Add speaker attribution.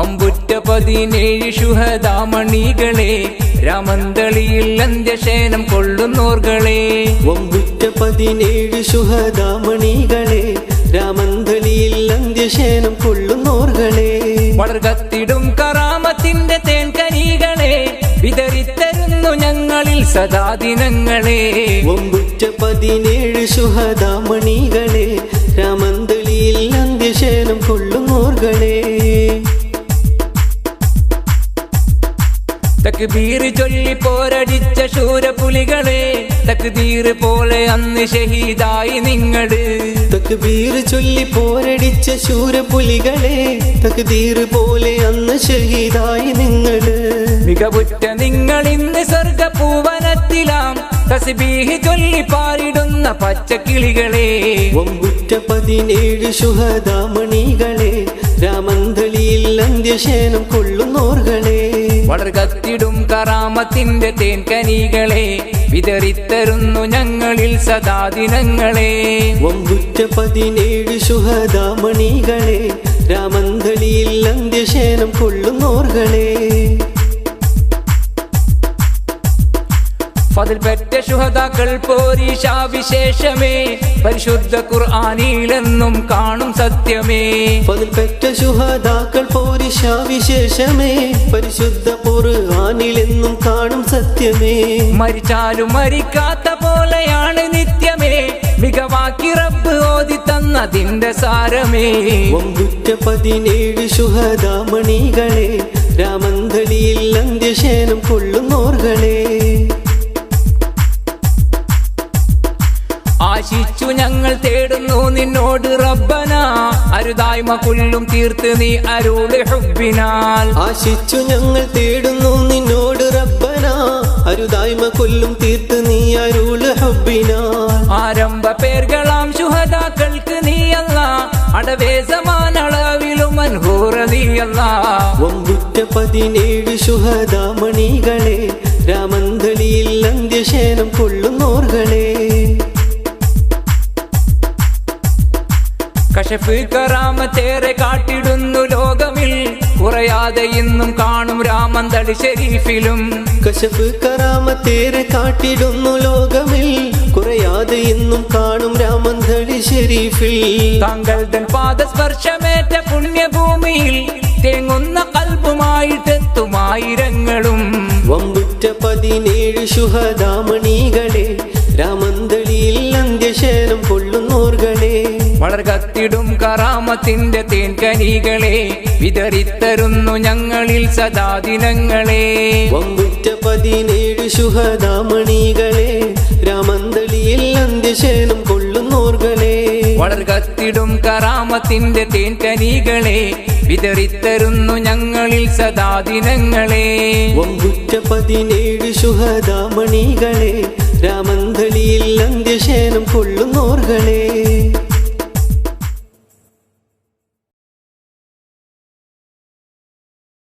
Speaker 1: ഒമ്പുറ്റ പതിനേഴ് ശുഹദാമണികളെ രാമന്തളിയിൽ അന്ത്യശേനം കൊള്ളുന്നോർകളെ.
Speaker 2: വമ്പുറ്റ പതിനേഴ് ശുഹദാമണികളെ രാമന്തളിയിൽ അന്ത്യശേനം കൊള്ളുന്നോർകളെ.
Speaker 1: വളർകത്തിടും കറാമത്തിന്റെ തേൻകനികളെ വിതറിത്തരുന്നു ഞങ്ങളിൽ സദാ ദിനങ്ങളെ
Speaker 2: ഒമ്പുറ്റ പതിനേഴ് ശുഹദാമണികളെ രാമന്തളിയിൽ അന്ത്യശേനം കൊള്ളുന്നോർകളെ.
Speaker 1: തക്ബീർ ചൊല്ലി പോരടിച്ച ശൂരപുലികളെ തക്ബീര് പോലെ അന്ന് ഷഹീദായി നിങ്ങൾ.
Speaker 2: തക്ബീർ ചൊല്ലി പോരടിച്ച ശൂരപുലികളെ തക്ബീര് പോലെ അന്ന് ഷഹീദായി നിങ്ങൾ.
Speaker 1: മികവുറ്റ നിങ്ങൾ ഇന്ന് സ്വർഗപൂവനത്തിലാം തസ്ബീഹ് ചൊല്ലി പാരിടുന്ന പച്ചക്കിളികളെ.
Speaker 2: ഒമ്പുറ്റ പതിനേഴ് ശുഹദാമണികളെ രാമന്തളിയിൽ അന്ത്യശേനം കൊള്ളുന്നോർകളെ.
Speaker 1: വളർകത്തിടും കറാമത്തിന്റെ തേൻകനികളെ വിതറിത്തരുന്നു ഞങ്ങളിൽ സദാദിനങ്ങളെ
Speaker 2: ഒമ്പുറ്റ പതിനേഴ് ശുഹദാമണികളെ രാമന്തളിയിൽ അന്ത്യശേനം കൊള്ളുന്നോർകളെ.
Speaker 1: ഫതിൽ പെറ്റ ശുഹതാക്കൾ പോരീശാവിശേഷമേ പരിശുദ്ധ ഖുർആാനിയിലെന്നും കാണും സത്യമേ.
Speaker 2: അതിൽ പെറ്റ ശുഹതാക്കൾ പോരീഷാ വിശേഷമേ പരിശുദ്ധ പൊറുവാനിലെന്നും കാണും സത്യമേ.
Speaker 1: മരിച്ചാലും മരിക്കാത്ത പോലെയാണ് നിത്യമേ. മികവാക്കി റബ്ബ് ഓതി തന്നതിന്റെ സാരമേ.
Speaker 2: ഒമ്പുറ്റ പതിനേഴ് ശുഹദാമണികളെ രാമന്തളിയിൽ അന്ത്യശേനം കൊള്ളുന്നോർകളെ.
Speaker 1: ആശിച്ചു ഞങ്ങൾ തേടുന്നു നിന്നോട് റബ്ബന. അരുതായ്മ കൊല്ലും തീർത്ത് നീ അരുൾ ഹുബിനാൽ
Speaker 2: ആശിച്ചു ഞങ്ങൾ തേടുന്നു നിന്നോട് റബ്ബന. അരുതായ്മ കൊല്ലും തീർത്ത് നീ അരുൾ ഹുബിനാൽ
Speaker 1: ആരംഭ പേർകളാം ശുഹദാക്കൾക്ക് നീയല്ല അടവേ സമാനളവിലും നീ നീയല്ല
Speaker 2: ഒമ്പുറ്റ പതിനേഴ് ശുഹദാമണികളെ. രാമന്തളിയിൽ അന്ത്യശേനം കൊള്ളുന്നോർകളെ.
Speaker 1: കശഫ് തേരെ കാട്ടിടുന്നു ലോകമിൽ. കുറയാതെ ഇന്നും കാണും രാമൻ രാമന്തളി ഷെരീഫിലും
Speaker 2: കശഫ് തേരെ കാട്ടിടുന്നു ലോകമിൽ. കുറയാതെ ഇന്നും കാണും രാമൻ തളി ഷെരീഫിൽ
Speaker 1: താങ്കൾ തൻ പാദസ്പർശമേറ്റ പുണ്യഭൂമിയിൽ. തേങ്ങുന്ന കൽബുമായിട്ടെത്തുമായിരങ്ങളും.
Speaker 2: വമ്പുറ്റ പതിനേഴ് ശുഹദാമണികളെ
Speaker 1: വളർകത്തിടും കറാമത്തിന്റെ തേൻകനികളെ വിതറിത്തരുന്നു ഞങ്ങളിൽ സദാദിനങ്ങളെ
Speaker 2: ദിനങ്ങളെ. പതിനേഴ് ശുഹദാമണികളെ രാമന്തളിയിൽ അന്ത്യശേനം കൊള്ളുന്നോർകളെ.
Speaker 1: വളർകത്തിടും കറാമത്തിന്റെ തേൻകനികളെ വിതറിത്തരുന്നു ഞങ്ങളിൽ സദാദിനങ്ങളെ
Speaker 2: ദിനങ്ങളെ. പതിനേഴ് ശുഹദാമണികളെ രാമന്തളിയിൽ അന്ത്യശേനം കൊള്ളുന്നോർകളെ.